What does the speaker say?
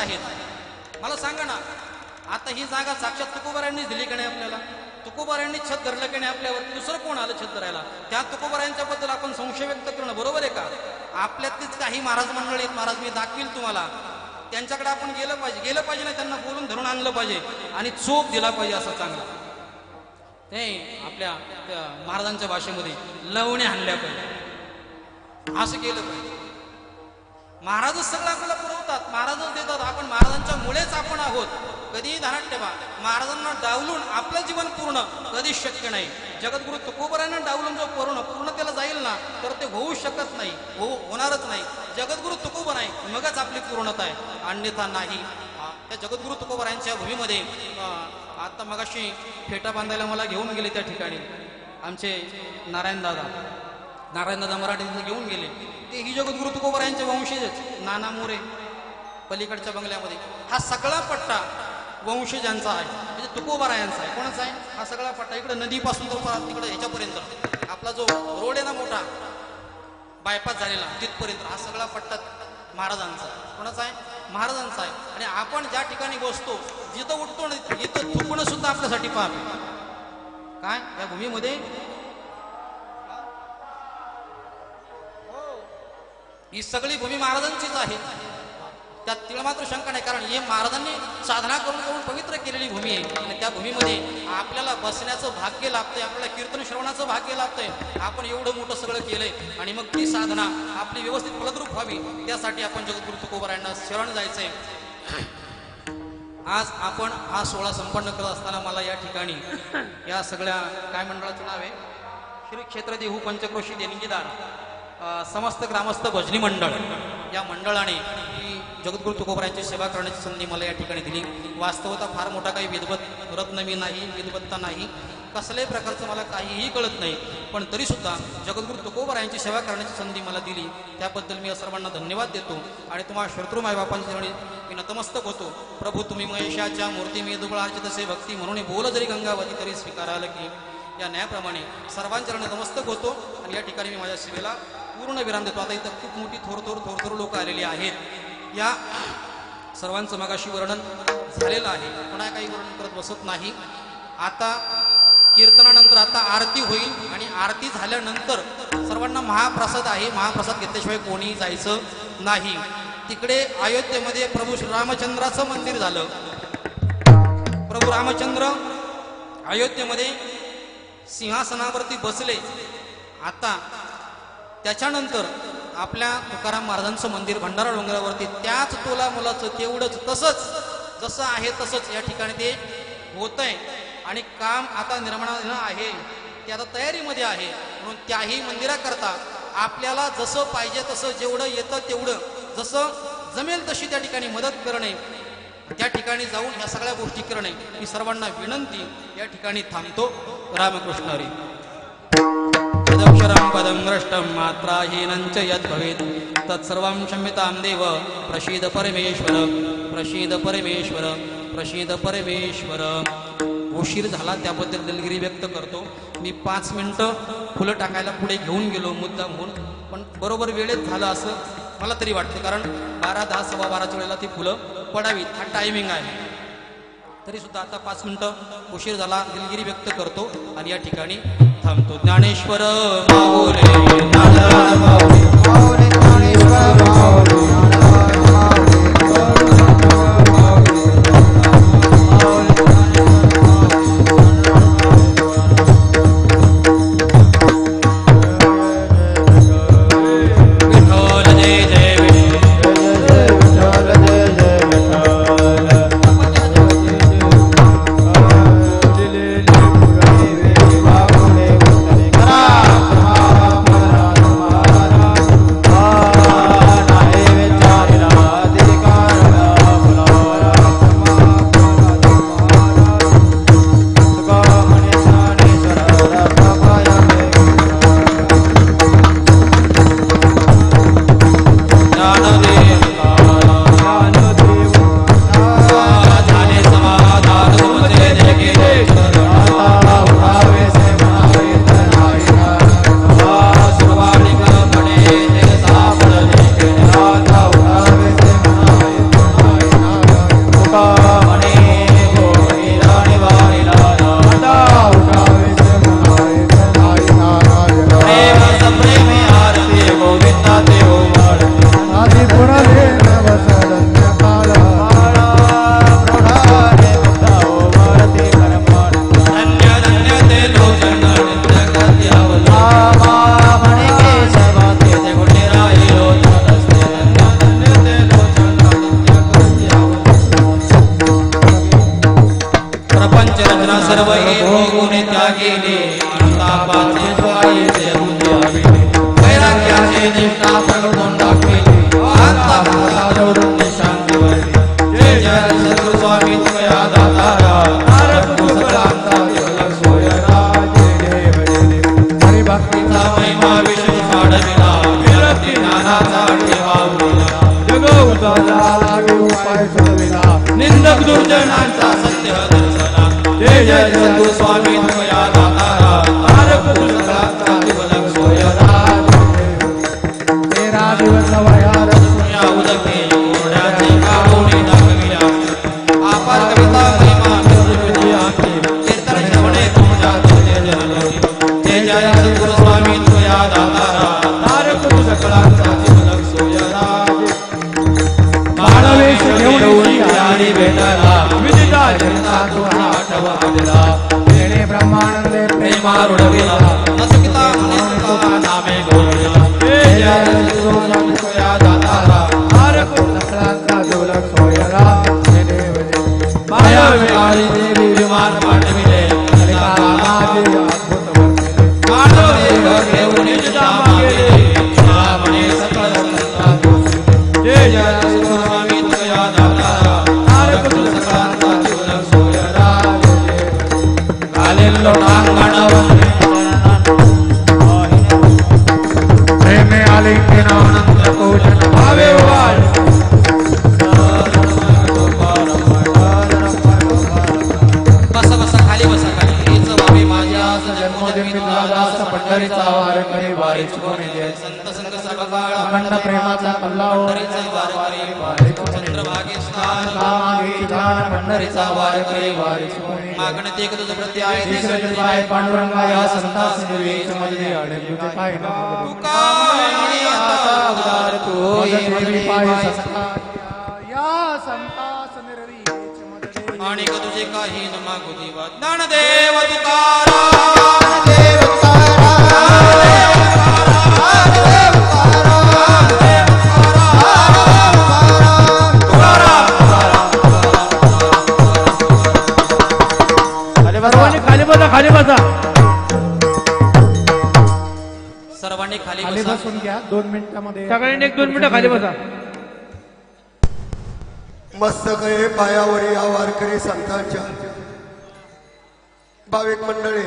आहेत. मला सांगा ना आता ही जागा साक्षात तुकोबारायांनीच दिली का नाही आपल्याला? तुकोबारायांनी छत धरलं की नाही आपल्यावर? दुसरं कोण आलं छत धरायला? त्या तुकोबारायांच्या बद्दल आपण संशय व्यक्त करणं बरोबर आहे का? आपल्यातलीच काही महाराज मंडळी आहेत महाराज मी दाखवील तुम्हाला. त्यांच्याकडे आपण गेलं पाहिजे गेलं पाहिजे ना त्यांना बोलून धरून आणलं पाहिजे आणि चोप दिला पाहिजे असं चांगला. नाही आपल्या महाराजांच्या भाषेमध्ये लवणे आणल्या पाहिजे. असं केलं पाहिजे. महाराजच सगळं आपल्याला पुरवतात. महाराजच देतात. आपण महाराजांच्या मुळेच आपण आहोत. कधीही ध्यानात ठेवा. महाराजांना डावलून आपलं जीवन पूर्ण कधीच शक्य नाही. जगद्गुरु तुकोबरांना डावलून जो पूर्ण पूर्णतेला जाईल ना तर ते होऊ शकत नाही. होऊ होणारच नाही. जगद्गुरु तुकोबर आहे. मगच आपली पूर्णता आहे. अन्यथा नाही. त्या जगद्गुरु तुकोबरांच्या भूमीमध्ये आता मगाशी फेटा बांधायला मला घेऊन गेले त्या ठिकाणी. आमचे नारायण दादा. नारायणदादा मराठे मराठी घेऊन गेले. ते ही जगद्गुरु तुकोबर यांचे वंशजच. नाना मोरे पलीकडच्या बंगल्यामध्ये. हा सगळा पट्टा वंशजांचा आहे म्हणजे तुकोबारायांचा आहे. कोणाचा आहे? हा सगळा पट्टा इकडे नदीपासून तो तिकडे ह्याच्यापर्यंत. आपला जो रोड आहे ना मोठा बायपास झालेला तिथपर्यंत. हा सगळा पट्टा महाराजांचा कोणाचा आहे? महाराजांचा आहे. आणि आपण ज्या ठिकाणी बसतो जिथं उठतो ना इथं थुकणं सुद्धा आपल्यासाठी पाप काय? या भूमीमध्ये ही सगळी भूमी महाराजांचीच आहे. त्यात तिला मात्र शंका नाही कारण हे महाराजांनी साधना करून करून पवित्र केलेली भूमी आहे. आणि त्या भूमीमध्ये आपल्याला बसण्याचं भाग्य लाभतंय आपल्याला कीर्तन श्रवणाचं भाग्य लाभतंय. आपण एवढं मोठं सगळं केलंय आणि मग ती साधना आपली व्यवस्थित फलद्रूप व्हावी त्यासाठी आपण जगद्गुरु तुकोबारायांना शरण जायचंय. आज आपण हा सोहळा संपन्न करत असताना मला या ठिकाणी या सगळ्या काय मंडळाचं नाव आहे? श्री क्षेत्र देहू पंचक्रोशी देणगीदार. समस्त ग्रामस्थ भजनी मंडळ या मंडळाने ही जगद्गुरु तुकोबरायांची सेवा करण्याची संधी मला या ठिकाणी दिली. वास्तवता फार मोठा काही विद्वत रत्न मी नाही विद्वत्ता नाही. कसल्याही प्रकारचं मला काहीही कळत नाही. पण तरीसुद्धा जगद्गुरु तुकोबरायांची सेवा करण्याची संधी मला दिली. त्याबद्दल मी या सर्वांना धन्यवाद देतो आणि तुम्हाला शत्रू मायबापांच्या जवळ मी नतमस्तक होतो. प्रभू तुम्ही महेशाच्या मूर्ती मी दुबळ तसे भक्ती म्हणून बोल जरी गंगावती तरी स्वीकाराल की. या न्यायाप्रमाणे सर्वांच्या नतमस्तक होतो आणि या ठिकाणी मी माझ्या सेवेला पूर्ण विराम देतो आता इथं खूप मोठी थोर थोर थोर थोर लोक आलेली आहेत. या सर्वांचं मगाशी वर्णन झालेलं आहे. पुन्हा काही वर्णन करत बसत नाही. आता कीर्तनानंतर आता आरती होईल आणि आरती झाल्यानंतर सर्वांना महाप्रसाद आहे. महाप्रसाद घेतल्याशिवाय कोणी जायचं नाही. तिकडे अयोध्येमध्ये प्रभू रामचंद्राचं मंदिर झालं. प्रभू रामचंद्र अयोध्येमध्ये सिंहासनावरती बसले. आता त्याच्यानंतर आपल्या तुकाराम महाराजांचं मंदिर भंडारा डोंगरावरती त्याच तोला मुलाचं तेवढंच तसंच जसं आहे तसंच या ठिकाणी ते होत आहे आणि काम आता निर्माण आहे ते आता तयारीमध्ये आहे. म्हणून त्याही मंदिराकरता आपल्याला जसं पाहिजे तसं जेवढं येतं तेवढं जसं जमेल तशी त्या ठिकाणी मदत करणे त्या ठिकाणी जाऊन ह्या सगळ्या गोष्टी करणे ही सर्वांना विनंती या ठिकाणी थांबतो. रामकृष्ण हरी. यदक्षरं पदं दृष्टं मात्राहीनं च यद्भवेत् तत्सर्वं क्षम्यतां देव। प्रसीद परमेश्वर। प्रसीद परमेश्वर। प्रसीद परमेश्वर। उशीर झाला त्याबद्दल दिलगिरी व्यक्त करतो। मी पाच मिनटं फुलं टाकायला पुढे घेऊन गेलो मुद्दा म्हणून पण बरोबर वेळेत झालं असं मला तरी वाटतं कारण बारा दहा सव्वा बाराच्या वेळेला ती फुलं पडावीत. हा टायमिंग आहे. तरी सुद्धा आता पाच मिनटं उशीर झाला दिलगिरी व्यक्त करतो आणि या ठिकाणी थांबतो ज्ञानेश्वर माऊली Dnyanraj Na na na na. निंदक दुर्जनांचा सत्य दर्शना. जय जय स्वामी तुया दातारा. विदिता जनता तुझा आठवा दिला तेणे ब्रह्मानंदे प्रेमारुडविला नसकिता नामे गोविला पंढरीचा वार वारी चुकवणे जय. संत अखंड प्रेमाचा पंढरीचे वार करे वार मागण ते तुझ पांडुरंगा या आणि उदार तू या तुझे काही न मागू देवा. ज्ञानदेव तुकाराम. सर्वांनी खाली खाली बसा. बसून घ्या. दोन मिनिटामध्ये सगळ्यांनी एक दोन मिनिटं खाली बसा. मस्तक आहे पायावर या वारकरी संतांच्या. भाविक मंडळी